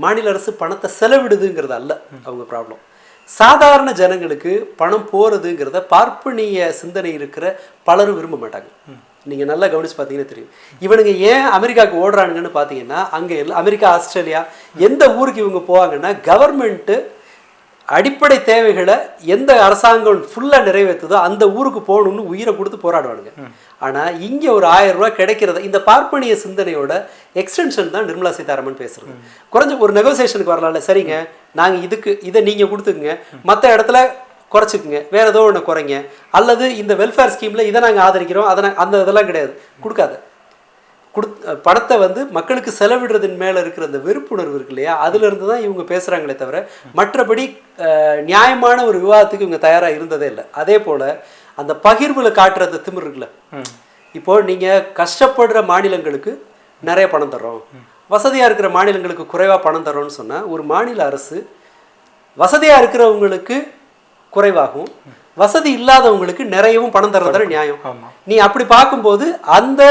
மாநில அரசு பணத்தை செலவிடுதுங்கிறது அல்ல அவங்க ப்ராப்ளம் சாதாரண ஜனங்களுக்கு பணம் போகிறதுங்கிறத பார்ப்பனிய சிந்தனை இருக்கிற பலரும் விரும்ப மாட்டாங்க. நீங்கள் நல்லா கவனிச்சு பார்த்தீங்கன்னா தெரியும். இவனுங்க ஏன் அமெரிக்காவுக்கு ஓடுறானுங்கன்னு பார்த்தீங்கன்னா அங்கே அமெரிக்கா ஆஸ்திரேலியா எந்த ஊருக்கு இவங்க போவாங்கன்னா கவர்மெண்ட்டு அடிப்படை தேவைகளை எந்த அரசாங்கம் ஃபுல்லாக நிறைவேற்றுதோ அந்த ஊருக்கு போகணும்னு உயிரை கொடுத்து போராடுவானுங்க. ஆனால் இங்கே ஒரு ஆயிரம் ரூபாய் கிடைக்கிறத இந்த பார்ப்பனிய சிந்தனையோட எக்ஸ்டென்ஷன் தான் நிர்மலா சீதாராமன் பேசுறது. குறைஞ்ச ஒரு நெகோசியேஷனுக்கு வரலாம்ல. சரிங்க நாங்கள் இதுக்கு இதை நீங்கள் கொடுத்துக்குங்க. மற்ற இடத்துல குறைச்சிக்குங்க. வேற ஏதோ ஒன்று குறைங்க. அல்லது இந்த வெல்ஃபேர் ஸ்கீமில் இதை நாங்கள் ஆதரிக்கிறோம். அதை அந்த இதெல்லாம் கிடையாது. கொடுக்காத. குடு பணத்தை வந்து மக்களுக்கு செலவிடுறதன் மேலே இருக்கிற அந்த வெறுப்புணர்வு இருக்கு இல்லையா? அதுலேருந்து தான் இவங்க பேசுகிறாங்களே தவிர மற்றபடி நியாயமான ஒரு விவாதத்துக்கு இவங்க தயாராக இருந்ததே இல்லை. அதே போல் அந்த பகிர்வில் காட்டுற அந்த திமிர் இருக்குல்ல? இப்போ நீங்கள் கஷ்டப்படுற மாநிலங்களுக்கு நிறைய பணம் தர்றோம். வசதியாக இருக்கிற மாநிலங்களுக்கு குறைவாக பணம் தர்றோம்னு சொன்னால் ஒரு மாநில அரசு வசதியாக இருக்கிறவங்களுக்கு குறைவாகவும் வசதி இல்லாதவங்களுக்கு நிறையவும் பணம் தர்றதுல நியாயம். நீ அப்படி பார்க்கும்போது அந்த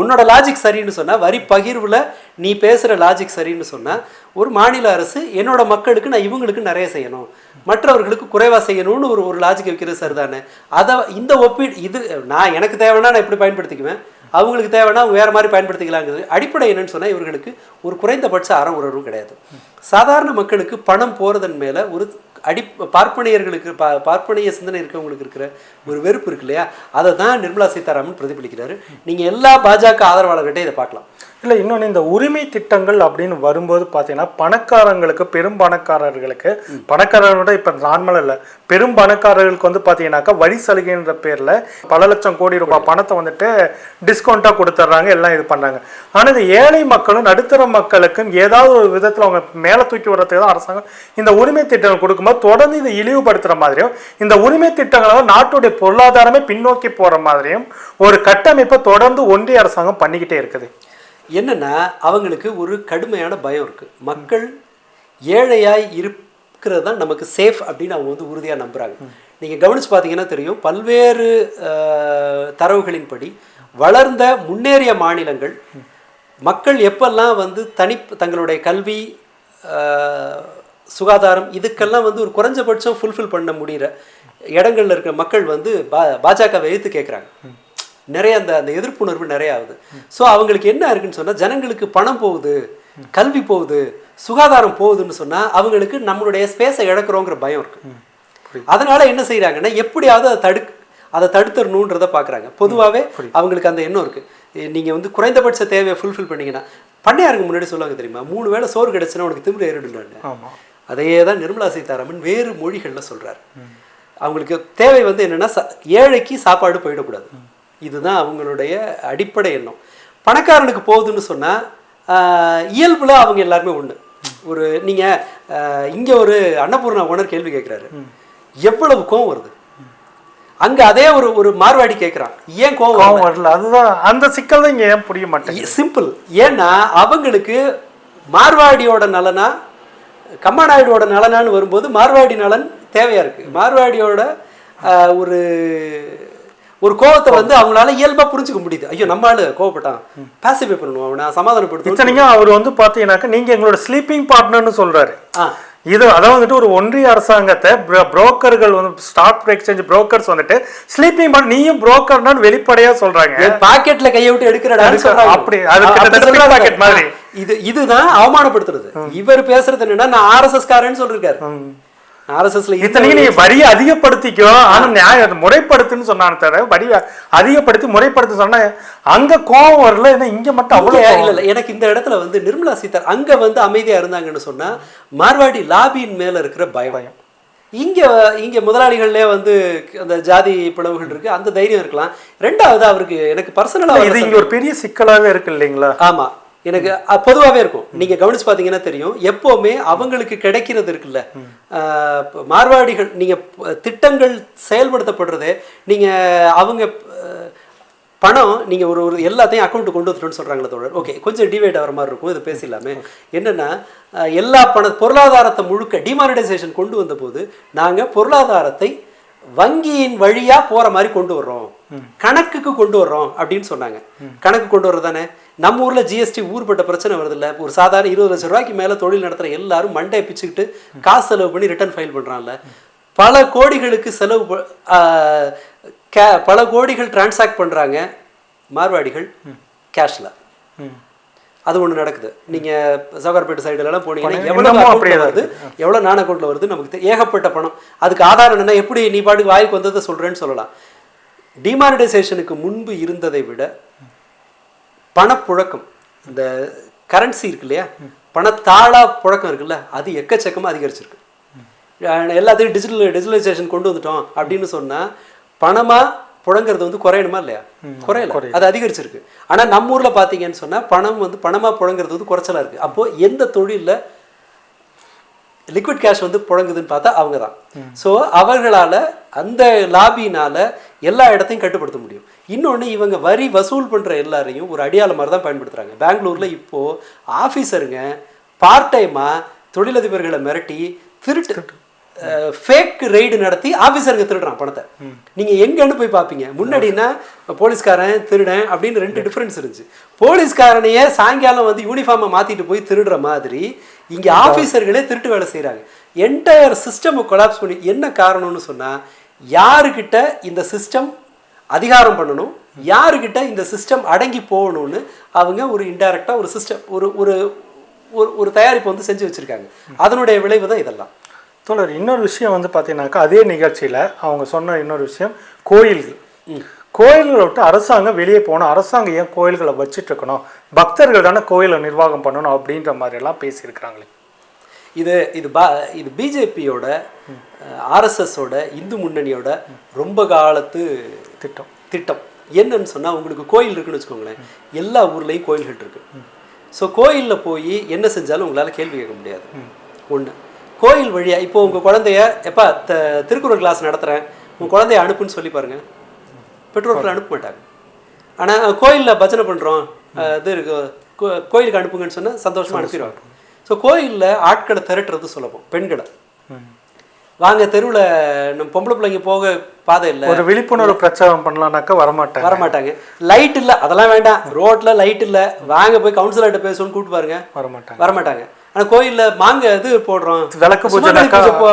உன்னோட லாஜிக் சரின்னு சொன்னா வரி பகிர்வுல நீ பேசுற லாஜிக் சரின்னு சொன்னா ஒரு மாநில அரசு என்னோட மக்களுக்கு நான் இவங்களுக்கு நிறைய செய்யணும். மற்றவர்களுக்கு குறைவா செய்யணும்னு ஒரு ஒரு லாஜிக் வைக்கிறது சரிதானே? அதை இந்த ஒப்பீடு இது நான் எனக்கு தேவைன்னா நான் எப்படி பயன்படுத்திக்குவேன்? அவங்களுக்கு தேவைன்னா வேறு மாதிரி பயன்படுத்திக்கலாங்கிறது. அடிப்படை என்னன்னு சொன்னால் இவர்களுக்கு ஒரு குறைந்தபட்ச அறம் உணர்வும் கிடையாது. சாதாரண மக்களுக்கு பணம் போகிறதன் மேலே ஒரு அடி பார்ப்பனியர்களுக்கு பா பார்ப்பனிய சிந்தனை இருக்கவங்களுக்கு இருக்கிற ஒரு வெறுப்பு இருக்கு இல்லையா? அதை தான் நிர்மலா சீதாராமன் பிரதிபலிக்கிறாரு. நீங்கள் எல்லா பாஜக ஆதரவாளர்கிட்டையும் இதை பார்க்கலாம். இல்லை இன்னொன்று இந்த உரிமை திட்டங்கள் அப்படின்னு வரும்போது பார்த்தீங்கன்னா பணக்காரங்களுக்கு பெரும் பணக்காரர்களுக்கு பணக்காரர்களோட இப்போ நார்மல் இல்லை. பெரும் பணக்காரர்களுக்கு வந்து பார்த்தீங்கன்னாக்கா வரி சலுகைன்ற பேரில் பல லட்சம் கோடி ரூபாய் பணத்தை வந்துட்டு டிஸ்கவுண்ட்டாக கொடுத்துட்றாங்க எல்லாம் இது பண்ணுறாங்க ஆனால் இந்த ஏழை மக்களும் நடுத்தர மக்களுக்கும் ஏதாவது ஒரு விதத்தில் அவங்க மேலே தூக்கி வர்றதுக்கு தான் அரசாங்கம் இந்த உரிமை திட்டங்கள் கொடுக்கும்போது தொடர்ந்து இதை இழிவுபடுத்துகிற மாதிரியும் இந்த உரிமை திட்டங்களால் நாட்டுடைய பொருளாதாரமே பின்னோக்கி போகிற மாதிரியும் ஒரு கட்டமைப்பை தொடர்ந்து ஒன்றிய அரசாங்கம் பண்ணிக்கிட்டே இருக்குது. என்னன்னா அவங்களுக்கு ஒரு கடுமையான பயம் இருக்கு. மக்கள் ஏழையாய் இருக்கிறது தான் நமக்கு சேஃப் அப்படின்னு அவங்க வந்து உறுதியா நம்புறாங்க. நீங்க கவனிச்சு பார்த்தீங்கன்னா தெரியும் பல்வேறு தரவுகளின்படி வளர்ந்த முன்னேறிய மாநிலங்கள் மக்கள் எப்பெல்லாம் வந்து தனி தங்களுடைய கல்வி சுகாதாரம் இதுக்கெல்லாம் வந்து ஒரு குறைஞ்சபட்சம் ஃபுல்ஃபில் பண்ண முடிகிற இடங்கள்ல இருக்க மக்கள் வந்து பா பாஜகவை எதிர்த்து கேட்குறாங்க நிறைய அந்த அந்த எதிர்ப்புணர்வு நிறைய ஆகுது ஸோ அவங்களுக்கு என்ன இருக்குன்னு சொன்னா ஜனங்களுக்கு பணம் போகுது கல்வி போகுது சுகாதாரம் போகுதுன்னு சொன்னா அவங்களுக்கு நம்மளுடைய ஸ்பேஸை இழக்கிறோங்கிற பயம் இருக்கு. அதனால என்ன செய்றாங்கன்னா எப்படியாவது அதை தடு அதை தடுத்துடணுன்றத பார்க்குறாங்க பொதுவாகவே அவங்களுக்கு அந்த எண்ணம் இருக்கு. எ- நீங்க வந்து குறைந்தபட்ச தேவையை ஃபுல்ஃபில் பண்ணீங்கன்னா பண்ணையாருங்க முன்னாடி சொல்லுவாங்க தெரியுமா? மூணு வேளை சோறு கிடைச்சுன்னா உனக்கு திமிரு ஆமாம் அதையே தான் நிர்மலா சீதாராமன் வேறு மொழிகள்ல சொல்றாரு. அவங்களுக்கு தேவை வந்து என்னன்னா ஏழைக்கு சாப்பாடு போயிடக்கூடாது. இதுதான் அவங்களுடைய அடிப்படை எண்ணம். பணக்காரனுக்கு போகுதுன்னு சொன்னா ஆஹ், இயல்புல அவங்க எல்லாருமே ஒண்ணு. ஒரு நீங்க ஆஹ், இங்க ஒரு அன்னபூர்ணா ஓனர் கேள்வி கேட்குறாரு எவ்வளவு கோவம் வருது? அங்க அதே ஒரு ஒரு மார்வாடி கேட்குறான் ஏன் கோவம் வரல? அதுதான் அந்த சிக்கல் தான் இங்க ஏன் புரிய மாட்டேங்குது? சிம்பிள். ஏன்னா அவங்களுக்கு மார்வாடியோட நலனா கம்மாநாயுடோட நலனான்னு வரும்போது மார்வாடி நலன் தேவையா இருக்கு. மார்வாடியோட ஒரு ஒரு கோவத்தை வந்து அவங்களால இயல்பா புரிஞ்சுக்க முடியுது. ஐயோ நம்ம ஆளு கோவப்பட்டான். பாசிஃபை பண்ணுவோம் அவனை சமாதானப்படுத்துவோம் இத்தனைக்கும் அவர் வந்து பாத்தீங்கன்னாக்கா நீங்க எங்களோட ஸ்லீப்பிங் பார்ட்னர்னு சொல்றாரு. இது அதான் வந்துட்டு ஒரு ஒன்றிய அரசாங்கத்தை புரோக்கர்கள் வந்து ஸ்டாக் எக்ஸ்சேஞ்ச் புரோக்கர்ஸ் வந்துட்டு ஸ்லீப்பிங் பார்ட் நீயும் புரோக்கர்னு வெளிப்படையா சொல்றாங்க. பாக்கெட்ல கையை விட்டு எடுக்கிறடா எடுக்க- அப்படி, அது pickpocket மாதிரி. இது இதுதான் அவமானப்படுத்துறது. இவர் பேசுறது என்னன்னா நான் ஆர்எஸ்எஸ் காரன்னு சொல்லிருக்காரு. ஆர்எஸ்எஸ்ல இத்தனைக்கும் நீங்க வரியை அதிகப்படுத்திக்கோ ஆனா நியாயம் அது முறைப்படுத்துன்னு சொன்னானே தவிர வரியை அதிகப்படுத்தி முறைப்படுத்த சொன்னா அங்க கோவம் வரல ஏன்னா இங்க மட்டும் அவ்வளவு கோவம். இல்ல இல்ல. எனக்கு இந்த இடத்துல வந்து நிர்மலா சீதார் அங்க வந்து அமைதியா இருந்தாங்கன்னு சொன்னா மார்வாடி லாபியின் மேல இருக்கிற பயம். இங்க இங்க முதலாளிகள்லயே வந்து அந்த ஜாதி பிளவுகள் இருக்கு அந்த தைரியம் இருக்கலாம். ரெண்டாவது அவருக்கு எனக்கு பர்சனலா இது இங்க ஒரு பெரிய சிக்கலாவே இருக்கு இல்லைங்களா? ஆமா. எனக்கு பொதுவாகவே இருக்கும். நீங்கள் கவனிச்சு பார்த்தீங்கன்னா தெரியும். எப்போவுமே அவங்களுக்கு கிடைக்கிறது இருக்குல்ல. மார்வாடிகள் நீங்கள் திட்டங்கள் செயல்படுத்தப்படுறதே நீங்கள் அவங்க பணம் நீங்கள் ஒரு ஒரு எல்லாத்தையும் அக்கௌண்ட் கொண்டு வந்துட்டோம்னு சொல்கிறாங்களே தோழர். ஓகே கொஞ்சம் டிவைட் ஆகிற மாதிரி இருக்கும். இது பேசிடலாமே. என்னென்னா எல்லா பண பொருளாதாரத்தை முழுக்க டிமானிட்டைசேஷன் கொண்டு வந்த போது பொருளாதாரத்தை வங்கியின் வழியா போற மாதிரி கொண்டு வர்றோம். கணக்குக்கு கொண்டு வர்றோம் அப்படின்னு சொன்னாங்க. கணக்கு கொண்டு வர்றதானே நம்ம ஊர்ல ஜிஎஸ்டி ஊர்பட்ட பிரச்சனை வருது இல்ல. ஒரு சாதாரண இருபது லட்சம் ரூபாய்க்கு மேல தொழில் நடத்துற எல்லாரும் மண்டையை பிச்சுக்கிட்டு காசு செலவு பண்ணி ரிட்டர்ன் ஃபைல் பண்றான்ல. பல கோடிகளுக்கு செலவு ca- பல கோடிகள் டிரான்சாக்ட் பண்றாங்க. மார்வாடிகள் கேஷ்ல. அது ஒண்ணு நடக்குது. நீங்க சவுகார்பேட்டை சைடுல எல்லாம் போனீங்கன்னா பணம் எவ்வளவு இன்னமும் account ல அப்படியே தான் வருது? எவ்வளவு நான் அக்கௌண்ட்ல வருது? நமக்கு ஏகப்பட்ட பணம். அதுக்கு ஆதாரம் என்ன எப்படி நீ பாட்டுக்கு வாய்க்கு வந்ததை சொல்றேன்னு சொல்லலாம். டிமானிட்டைசேஷனுக்கு முன்பு இருந்ததை விட பணப்புழக்கம் இந்த கரன்சி இருக்கு இல்லையா பணத்தாளா புழக்கம் இருக்குல்ல? அது எக்கச்சக்கமா அதிகரிச்சிருக்கு. எல்லாத்தையும் டிஜிட்டல் டிஜிட்டலைசேஷன் கொண்டு வந்துட்டோம் அப்படின்னு சொன்னா பணமா புழங்குறது வந்து குறையணுமா இல்லையா? குறையல. அது அதிகரிச்சிருக்கு. ஆனா நம்ம ஊர்ல பாத்தீங்கன்னு சொன்னா பணம் வந்து பணமா புழங்குறது வந்து குறைச்சலா இருக்கு. அப்போ எந்த தொழில்ல லிக்விட் கேஷ் வந்து புழங்குதுன்னு பார்த்தா அவங்க தான் ஸோ அவர்களால் அந்த லாபினால எல்லா இடத்தையும் கட்டுப்படுத்த முடியும். இன்னொன்று இவங்க வரி வசூல் பண்ணுற எல்லாரையும் ஒரு அடியாள மாதிரி தான் பயன்படுத்துகிறாங்க பெங்களூரில் இப்போது ஆஃபீஸருங்க பார்ட் டைமாக தொழிலதிபர்களை மிரட்டி திருட்டு. ஃபேக் ரெய்டு நடத்தி ஆஃபீஸருங்க திருடுறான் பணத்தை. நீங்கள் எங்கன்னு போய் பார்ப்பீங்க முன்னாடினா போலீஸ்காரன் திருடன் அப்படின்னு ரெண்டு டிஃப்ரென்ஸ் இருந்துச்சு. போலீஸ்காரனையே சாயங்காலம் வந்து யூனிஃபார்மை மாற்றிட்டு போய் திருடுற மாதிரி இங்கே ஆஃபீஸர்களே திருட்டு வேலை செய்கிறாங்க என்டையர் சிஸ்டம் கொலாப்ஸ் பண்ணி என்ன காரணம்னு சொன்னால் யாருக்கிட்ட இந்த சிஸ்டம் அதிகாரம் பண்ணணும் யாருக்கிட்ட இந்த சிஸ்டம் அடங்கி போகணும்னு அவங்க ஒரு இன்டைரக்டாக ஒரு சிஸ்டம் ஒரு ஒரு ஒரு ஒரு தயாரிப்பு வந்து செஞ்சு வச்சுருக்காங்க. அதனுடைய விளைவு தான் இதெல்லாம். தோழர் இன்னொரு விஷயம் வந்து பார்த்தீங்கன்னாக்கா அதே நிகழ்ச்சியில் அவங்க சொன்ன இன்னொரு விஷயம் கோயில்கள். கோயில்களை விட்டு அரசாங்கம் வெளியே போகணும். அரசாங்கம் ஏன் கோயில்களை வச்சிட்டு இருக்கணும்? பக்தர்கள் தானே கோயிலை நிர்வாகம் பண்ணணும் அப்படின்ற மாதிரி எல்லாம் பேசியிருக்கிறாங்களே. இது இது பா இது பிஜேபியோட ஆர்எஸ்எஸோட இந்து முன்னணியோட ரொம்ப காலத்து திட்டம். திட்டம். என்னன்னு சொன்னா உங்களுக்கு கோயில் இருக்குன்னு வச்சுக்கோங்களேன். எல்லா ஊர்லேயும் கோயில்கள் இருக்கு. ஸோ கோயிலில் போய் என்ன செஞ்சாலும் உங்களால் கேள்வி கேட்க முடியாது. ஒன்று கோயில் வழியா இப்போ உங்க குழந்தைய எப்பா த திருக்குறள் கிளாஸ் நடத்துறேன். உங்க குழந்தைய அனுப்புன்னு சொல்லி பாருங்க. பெற்றோர்கள் அனுப்ப மாட்டாங்க. ஆனா கோயில்ல பஜனை பண்றோம். அஹ் இது இருக்கு. கோ- கோயிலுக்கு அனுப்புங்கன்னு சொன்னா சந்தோஷமா அனுப்பிடுவாங்க. ஸோ கோயில்ல ஆட்களை திரட்டுறது சுலபம் பெண்களை. வாங்க தெருவுல நம்ம பொம்பளை பிள்ளைங்க போக பாதை இல்லை. ஒரு விழிப்புணர்வு பிரச்சாரம் பண்ணலாம்னாக்கா வரமாட்டாங்க. வரமாட்டாங்க. லைட் இல்ல அதெல்லாம் வேண்டாம். ரோட்ல லைட் இல்ல. வாங்க போய் கவுன்சிலர்கிட்ட பேசணும்னு கூப்பிட்டு பாருங்க. வரமாட்டாங்க. வரமாட்டாங்க. ஆனா கோயில்ல மாங்க இது போடுறோம். விளக்கு பூஜை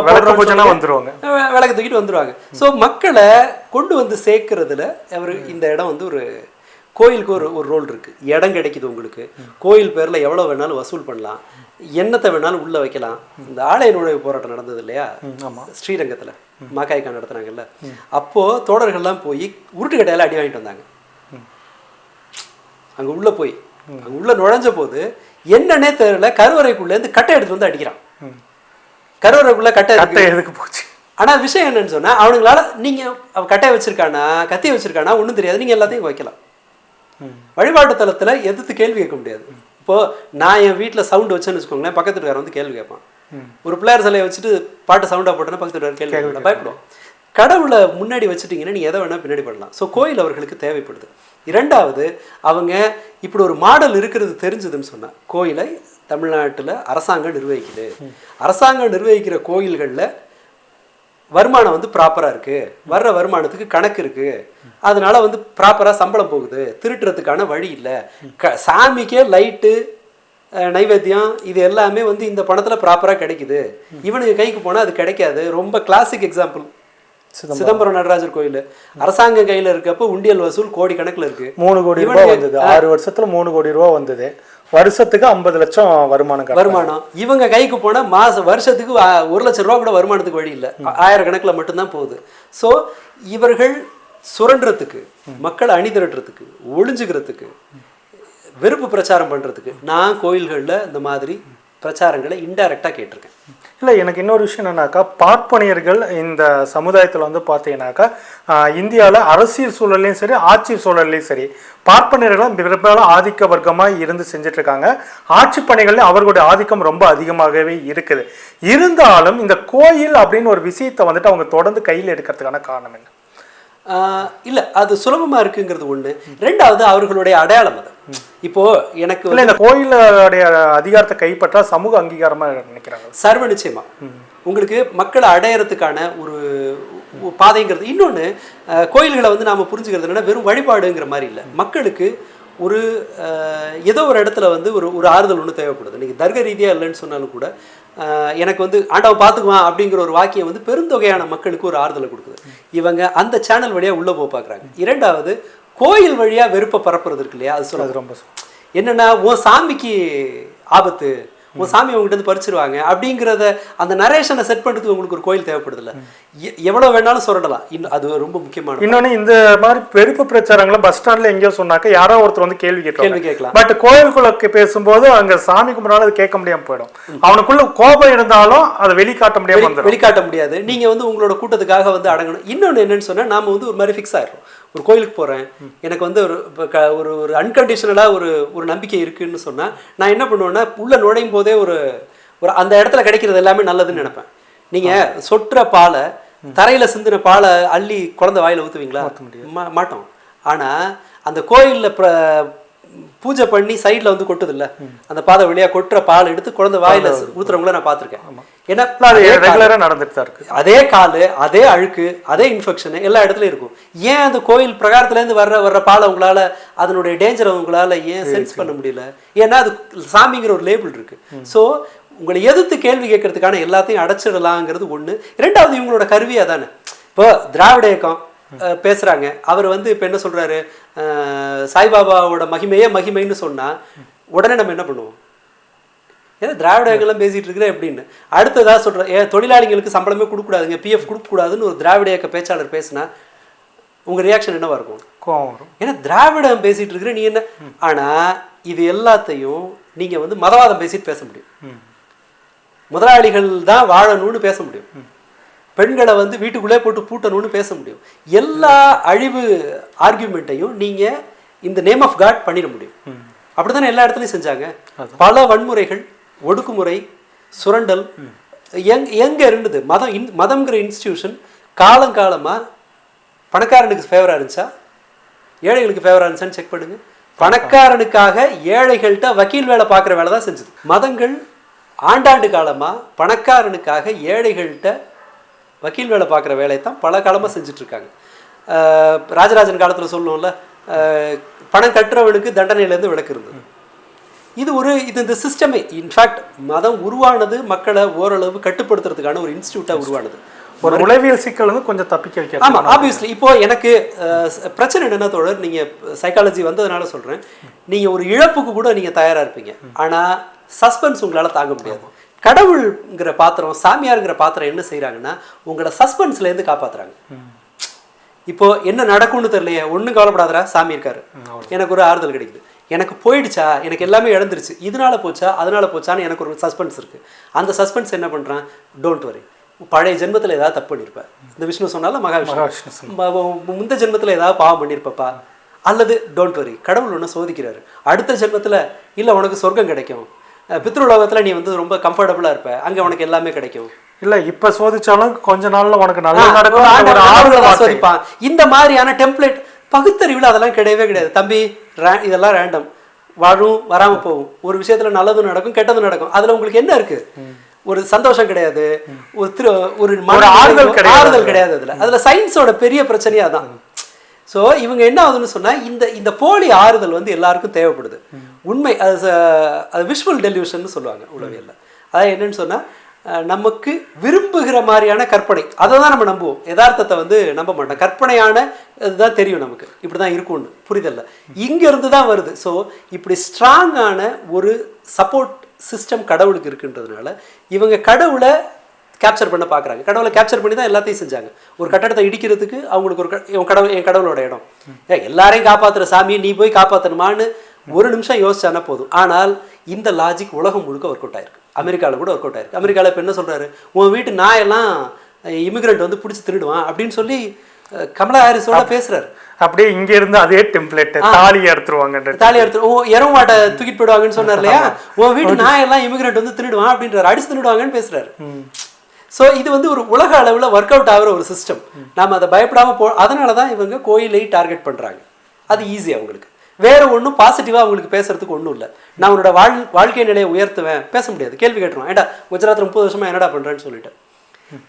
விளக்கு பூஜைனா வந்துருவாங்க. விளக்கு தூக்கிட்டு வந்துருவாங்க. ஸோ மக்களை கொண்டு வந்து சேர்க்கறதுல அவர் இந்த இடம் வந்து ஒரு கோயிலுக்கு ஒரு ஒரு ரோல் இருக்கு. இடம் கிடைக்குது உங்களுக்கு. கோயில் பேர்ல எவ்வளவு வேணாலும் வசூல் பண்ணலாம். என்னத்தை வேணாலும் உள்ள வைக்கலாம். இந்த ஆலய நுழைவு போராட்டம் நடந்தது இல்லையா? ஸ்ரீரங்கத்துல. மாக்காய்க்கா நடத்துனாங்கல்ல. அப்போ தோடர்கள்லாம் போய் உருட்டுக்கட்டையில அடி வாங்கிட்டு வந்தாங்க. அங்க உள்ள போய். அங்க உள்ள நுழைஞ்ச போது என்னன்னே தெரியல கருவறைக்குள்ள இருந்து கட்டை எடுத்துட்டு வந்து அடிக்கிறான். கருவறைக்குள்ள கட்டை. கட்டை எதுக்கு போச்சு? ஆனா விஷயம் என்னன்னு சொன்னா அவனுங்களால நீங்க அவன் கட்டையை வச்சிருக்கானா கத்தி வச்சிருக்கானா ஒண்ணும் தெரியாது. நீங்க எல்லாத்தையும் வைக்கலாம். வழிபாட்டு தலத்துல எதிர்த்து கேள்வி கேட்க முடியாது. இப்போ நான் என் வீட்ல சவுண்ட் வச்சேன்னு வச்சுக்கோங்களேன் பக்கத்து வீட்டுக்காரன் வந்து கேள்வி கேட்பான். ஒரு பிள்ளையார் சிலையை வச்சுட்டு பாட்டு சவுண்டா போட்டோன்னா பக்கத்து வீட்டுக்காரர் கேள்வி கேட்கலாம் பயப்படுவோம் கடவுளை முன்னாடி வச்சுட்டீங்கன்னா நீ எதை வேணா பின்னாடி பண்ணலாம். ஸோ கோயில் அவர்களுக்கு தேவைப்படுது. இரண்டாவது அவங்க இப்படி ஒரு மாடல் இருக்கிறது தெரிஞ்சதுன்னு சொன்னால் கோயிலை தமிழ்நாட்டுல அரசாங்கம் நிர்வகிக்குது. அரசாங்கம் நிர்வகிக்கிற கோயில்கள்ல வருமானம் வந்து ப்ராப்பராக இருக்கு. வர்ற வருமானத்துக்கு கணக்கு இருக்கு. அதனால வந்து ப்ராப்பராக சம்பளம் போகுது. திருட்டுறதுக்கான வழி இல்லை. க சாமிக்கே லைட்டு நைவேத்தியம் இது எல்லாமே வந்து இந்த பணத்தில் ப்ராப்பராக கிடைக்குது. இவனுக்கு கைக்கு போனால் அது கிடைக்காது. ரொம்ப கிளாசிக் எக்ஸாம்பிள் சிதம்பரம். நடராஜர் கோயில். அரசாங்க கையில் இருக்கப்போ உண்டியல் வசூல் கோடி கணக்கில் இருக்கு. மூணு கோடி ரூபாய் வந்தது. ஆறு வருஷத்துல மூணு கோடி ரூபாய் வந்தது. வருஷத்துக்கு ஐம்பது லட்சம் வருமானம். வருமானம். இவங்க கைக்கு போனா மாசம் வருஷத்துக்கு ஒரு லட்சம் ரூபா கூட வருமானத்துக்கு வழி இல்லை. ஆயிரக்கணக்கில் மட்டும்தான் போகுது. ஸோ இவர்கள் சுரண்டுறதுக்கு மக்களை அணி திரட்டுறதுக்கு ஒளிஞ்சுக்கிறதுக்கு வெறுப்பு பிரச்சாரம் பண்றதுக்கு நான் கோயில்களில் இந்த மாதிரி பிரச்சாரங்களை இன்டைரக்டாக கேட்டிருக்கேன். இல்லை எனக்கு இன்னொரு விஷயம் என்னன்னாக்கா பார்ப்பனியர்கள் இந்த சமுதாயத்தில் வந்து பார்த்தீங்கன்னாக்கா இந்தியாவில் அரசியல் சூழல்லையும் சரி ஆட்சி சூழல்லையும் சரி பார்ப்பனியர்கள் பெரும்பாலும் ஆதிக்க வர்க்கமாக இருந்து செஞ்சுட்டு இருக்காங்க ஆட்சி பணிகள்லையும் அவர்களுடைய ஆதிக்கம் ரொம்ப அதிகமாகவே இருக்குது. இருந்தாலும் இந்த கோயில் அப்படின்னு ஒரு விஷயத்தை வந்துட்டு அவங்க தொடர்ந்து கையில் எடுக்கிறதுக்கான காரணம் என்ன? இல்ல அது சுலபமா இருக்குங்கிறது ஒண்ணு. ரெண்டாவது அவர்களுடைய அடையாளம் அது. இப்போ எனக்கு இல்லை இந்த கோயிலுடைய அதிகாரத்தை கைப்பற்றா சமூக அங்கீகாரமா நினைக்கிறாங்க. சர்வ நிச்சயமா. உங்களுக்கு மக்களை அடையறதுக்கான ஒரு பாதைங்கிறது. இன்னொன்று கோயில்களை வந்து நாம் புரிஞ்சுக்கிறது என்னன்னா வெறும் வழிபாடுங்கிற மாதிரி இல்லை. மக்களுக்கு ஒரு ஏதோ ஒரு இடத்துல வந்து ஒரு ஒரு ஆறுதல் ஒன்று தேவைப்படுது. நீங்கள் தர்க்க ரீதியாக இல்லைன்னு சொன்னாலும் கூட எனக்கு வந்து ஆண்டவன் பார்த்துக்குவான் அப்படிங்கிற ஒரு வாக்கியம் வந்து பெருந்தொகையான மக்களுக்கு ஒரு ஆறுதலை கொடுக்குது. இவங்க அந்த சேனல் வழியாக உள்ளே போக பார்க்குறாங்க. இரண்டாவது கோயில் வழியாக வெறுப்பை பரப்புறது இருக்கு இல்லையா? அது சொல்ல அது ரொம்ப என்னன்னா உன் சாமிக்கு ஆபத்து. உன் சாமி உங்ககிட்ட பறிச்சிருவாங்க. அப்படிங்கிறத அந்த நரேஷனை செட் பண்ணுறதுக்கு உங்களுக்கு ஒரு கோயில் தேவைப்படுதுல்ல? எ- எவ்வளவு வேணாலும் சுரண்டலாம். இன்னும் அது ரொம்ப முக்கியமான இன்னொன்னு இந்த மாதிரி வெறுப்பு பிரச்சாரங்களை பஸ் ஸ்டாண்ட்ல எங்கேயோ சொன்னாக்க யாரோ ஒருத்தர் வந்து கேள்வி கேள்வி கேட்கலாம். கேட்கலாம் பட் கோயிலுக்குள்ள பேசும்போது அங்க சாமி கும்பிடாலும் அது கேட்க முடியாம போயிடும். அவனுக்குள்ள கோபம் இருந்தாலும் அதை வெளிக்காட்ட வந்துடும் வெளிக்காட்ட முடியாது. நீங்க வந்து உங்களோட கூட்டத்துக்காக வந்து அடங்கணும். இன்னொன்னு என்னன்னு சொன்னா நாம வந்து ஒரு மாதிரி ஃபிக்ஸ் ஆயிடுறோம். ஒரு கோயிலுக்கு போறேன். எனக்கு வந்து ஒரு க- ஒரு ஒரு அன்கண்டிஷனலா ஒரு ஒரு நம்பிக்கை இருக்குன்னு சொன்னா நான் என்ன பண்ணுவேன்னா உள்ள நுழையும் போதே ஒரு ஒரு அந்த இடத்துல கிடைக்கிறது எல்லாமே நல்லதுன்னு நினைப்பேன். நீங்க சொட்டுற பாலை தரையில சிந்தின பாலை அள்ளி குழந்தை வாயில ஊத்துவீங்களா? மா- மாட்டோம். ஆனா அந்த கோயில்ல பூஜை பண்ணி சைடுல வந்து கொட்டுது இல்ல அந்த பாதை வழியா கொட்டுற பால் எடுத்து குழந்தை வாயில ஊத்துறவங்கள நான் பார்த்திருக்கேன். ஏன்னா நடந்துட்டு தான் இருக்கு. அதே காலு அதே அழுக்கு அதே இன்ஃபெக்ஷன் எல்லா இடத்துலயும் இருக்கும். ஏன் அந்த கோயில் பிரகாரத்துல இருந்து வர்ற வர்ற பாலை உங்களால அதனுடைய டேஞ்சரை உங்களால ஏன் சென்ஸ் பண்ண முடியல? ஏன்னா அது சாமிங்கிற ஒரு லேபிள் இருக்கு. சோ உங்களை எதிர்த்து கேள்வி கேட்கறதுக்கான எல்லாத்தையும் அடைச்சிடலாங்கிறது ஒண்ணு. இரண்டாவது இவங்களோட கருவி அதானே இப்போ திராவிட இயக்கம் அஹ், பேசுறாங்க. அவர் வந்து இப்ப என்ன சொல்றாரு? அஹ், சாய்பாபாவோட மகிமையே மகிமைன்னு சொன்னா உடனே நம்ம என்ன பண்ணுவோம்? ஏன்னா திராவிட இயக்கம்லாம் பேசிட்டு இருக்கிற எப்படின்னு அடுத்ததா சொல்றேன் ஏன் தொழிலாளிகளுக்கு சம்பளமே கொடுக்கக்கூடாதுங்க. பிஎஃப் கொடுக்கக்கூடாதுன்னு ஒரு திராவிட இயக்க பேச்சாளர் பேசினா உங்க ரியாக்ஷன் என்னவா இருக்கும்? கோவம் வரும். ஏன்னா திராவிடம் பேசிட்டு இருக்கிற நீ என்ன? ஆனா இது எல்லாத்தையும் நீங்க வந்து மதவாதம் பேசிட்டு பேச முடியும். முதலாளிகள் தான் வாழணும்னு பேச முடியும். பெண்களை வந்து வீட்டுக்குள்ளே போட்டு பூட்டணும்னு பேச முடியும். எல்லா அழிவு ஆர்கியூமெண்ட்டையும் நீங்க இந்த நேம் ஆஃப் காட் பண்ணிட முடியும். அப்படித்தானே எல்லா இடத்துலையும் செஞ்சாங்க? பல வன்முறைகள் ஒடுக்குமுறை சுரண்டல் எங் எங்க இருந்தது? மதம் இன் மதம்ங்கிற இன்ஸ்டிடியூஷன் காலங்காலமா பணக்காரனுக்கு ஃபேவரா இருந்துச்சா? ஏழைகளுக்கு ஃபேவரா இருந்துச்சான்னு செக் பண்ணுங்க. பணக்காரனுக்காக ஏழைகள்கிட்ட வக்கீல் வேலை பார்க்குற வேலை தான் செஞ்சது. மதங்கள் ஆண்டாண்டு காலமா பணக்காரனுக்காக ஏழைகள்கிட்ட வக்கீல் வேலை பார்க்குற வேலையை தான் பல காலமா செஞ்சுட்டு இருக்காங்க அஹ் ராஜராஜன் காலத்துல சொல்லுவோம்ல பணம் கட்டுறவனுக்கு தண்டனையிலேருந்து விலக்கு இருந்தது. இது ஒரு இது இந்த சிஸ்டமே இன்ஃபேக்ட் மதம் உருவானது மக்களை ஓரளவு கட்டுப்படுத்துறதுக்கான ஒரு இன்ஸ்டியூட்டா உருவானது. ஒரு உளவியல் சிக்கல் வந்து கொஞ்சம் தப்பிக்க வைக்க ஆமா ஆப்வியஸ்லி இப்போ எனக்கு பிரச்சனை என்னன்னா தோழர் நீங்க சைக்காலஜி வந்ததுனால சொல்றேன். நீங்க ஒரு இழப்புக்கு கூட நீங்க தயாரா இருப்பீங்க. ஆனா சஸ்பென்ஸ் உங்களால தாங்க முடியாது. கடவுள்ங்கிற பாத்திரம் சாமியாருங்கிற பாத்திரம் என்ன செய்றாங்கன்னா உங்களை சஸ்பென்ஸ்ல இருந்து காப்பாத்துறாங்க. இப்போ என்ன நடக்கும்னு தெரியலையே ஒண்ணும் கவலைப்படாதடா சாமி இருக்காரு. எனக்கு ஒரு ஆறுதல் கிடைக்குது. எனக்கு போயிடுச்சா? எனக்கு எல்லாமே இழந்துருச்சு. இதனால போச்சா? அதனால போச்சான்னு எனக்கு ஒரு சஸ்பென்ஸ் இருக்கு. அந்த சஸ்பென்ஸ் என்ன பண்றான்? டோன்ட் வரி பழைய ஜென்மத்துல ஏதாவது தப்பு பண்ணியிருப்பேன் இந்த விஷ்ணு சொன்னால மகாவிஷ்ணு. முந்த ஜென்மத்துல ஏதாவது பாவம் பண்ணியிருப்பப்பா அல்லது டோன்ட் வரி கடவுள் ஒன்று சோதிக்கிறாரு. அடுத்த ஜென்மத்துல இல்ல உனக்கு சொர்க்கம் கிடைக்கும். பித்ருலோகத்துல நீ வந்து ரொம்ப கம்ஃபர்டபுளா இருப்ப. அங்க உனக்கு எல்லாமே கிடைக்கும். இல்ல இப்ப சோதிச்சாலும் கொஞ்ச நாள்ல உனக்கு நல்லது நடக்கும். இந்த மாதிரியான டெம்ப்ளேட் பகுத்தறிவுல அதெல்லாம் கிடையவே கிடையாது. தம்பி இதெல்லாம் ரேண்டம் வரும் வராம போகும். ஒரு விஷயத்துல நல்லதும் நடக்கும் கெட்டதும் நடக்கும். அதுல உங்களுக்கு என்ன இருக்கு? ஒரு சந்தோஷம் கிடையாது. ஒரு திரு ஒரு ஆறுதல். ஆறுதல் கிடையாது அதுல. அதுல சயின்ஸோட பெரிய பிரச்சனையே அதான். சோ இவங்க என்ன ஆகுதுன்னு சொன்னா இந்த இந்த போலி ஆறுதல் வந்து எல்லாருக்கும் தேவைப்படுது. உண்மை அது அது விஷுவல் டெலிவிஷன் சொல்லுவாங்க உளவியலில். அதாவது என்னன்னு சொன்னால் நமக்கு விரும்புகிற மாதிரியான கற்பனை அதை தான் நம்ம நம்புவோம். யதார்த்தத்தை வந்து நம்ப மாட்டோம். கற்பனையான இதுதான் தெரியும் நமக்கு. இப்படி தான் இருக்கும்னு புரிதல்ல. இங்கேருந்து தான் வருது. ஸோ இப்படி ஸ்ட்ராங்கான ஒரு சப்போர்ட் சிஸ்டம் கடவுளுக்கு இருக்குன்றதுனால இவங்க கடவுளை கேப்சர் பண்ண பார்க்குறாங்க கடவுளை கேப்சர் பண்ணி தான் எல்லாத்தையும் செஞ்சாங்க. ஒரு கட்டடத்தை இடிக்கிறதுக்கு அவங்களுக்கு ஒரு க- கடவுள் என் கடவுளோட இடம். எல்லாரையும் காப்பாத்துற சாமி நீ போய் காப்பாற்றணுமான்னு ஒரு நிமிஷம் யோசிச்சானா போதும். ஆனால் இந்த லாஜிக் உலகம் முழுக்க ஒர்க் அவுட் ஆயிருக்கு. அமெரிக்காவில் கூட ஒர்க் அவுட் ஆயிருக்கு. அமெரிக்காவில் இப்போ என்ன சொல்றாரு? உன் வீட்டு நாயெல்லாம் இமிகிரண்ட் வந்து பிடிச்சி திருடுவான் அப்படின்னு சொல்லி கமலா ஹாரிஸோட பேசுறாரு. அப்படியே இங்க இருந்து அதே டெம்ப்ளேட் தாலி எடுத்துருவாங்க தாலி எடுத்து ஓ மாட்டை தூக்கிட்டு போயிடுவாங்கன்னு சொன்னார் இல்லையா? உன் வீட்டு நாயெல்லாம் இமிகிரண்ட் வந்து திருடுவான் அப்படின்றாரு. அடிச்சு திருடுவாங்கன்னு பேசுறாரு. ஸோ இது வந்து ஒரு உலக அளவில் ஒர்க் அவுட் ஆகிற ஒரு சிஸ்டம் நாம அதை பயப்படாம போ அதனால தான் இவங்க கோயிலை டார்கெட் பண்றாங்க. அது ஈஸி அவங்களுக்கு வேறு ஒன்றும் பாசிட்டிவாக அவங்களுக்கு பேசுறதுக்கு ஒன்றும் இல்லை. நான் உன்னோட வாழ் வாழ்க்கை நிலையை உயர்த்துவேன். பேச முடியாது. கேள்வி கேட்டுருவோம் ஏடா குஜராத்தில் முப்பது வருஷமா என்னடா பண்ணுறேன்னு சொல்லிட்டு.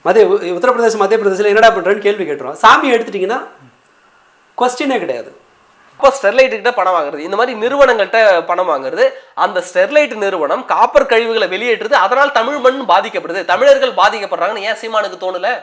மத்திய உ- உத்தரப்பிரதேசம் மத்திய பிரதேசத்தில் என்னடா பண்ணுறேன்னு கேள்வி கேட்டுருவோம் சாமி எடுத்துட்டிங்கன்னா கொஸ்டினே கிடையாது. அப்போ ஸ்டெர்லைட்டுக்கிட்ட பணம் வாங்குறது. இந்த மாதிரி நிறுவனங்கள்கிட்ட பணம் வாங்குறது. அந்த ஸ்டெர்லைட் நிறுவனம் காப்பர் கழிவுகளை வெளியேற்றுது. அதனால் தமிழ் மண் பாதிக்கப்படுது. தமிழர்கள் பாதிக்கப்படுறாங்கன்னு ஏன் சீமானுக்கு தோணலை?